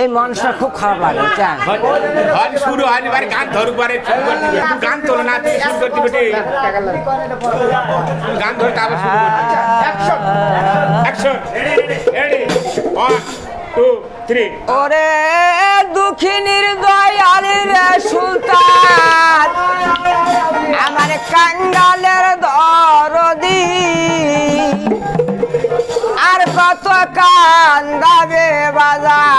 এই মানুষটা খুব খারাপ লাগে গান শুরু হয়নি বারে গান ধরুক বারে গান তোলো না গান ধরে ওরে সুলতান আমার কাঙ্গালের अंदाजे बाजार.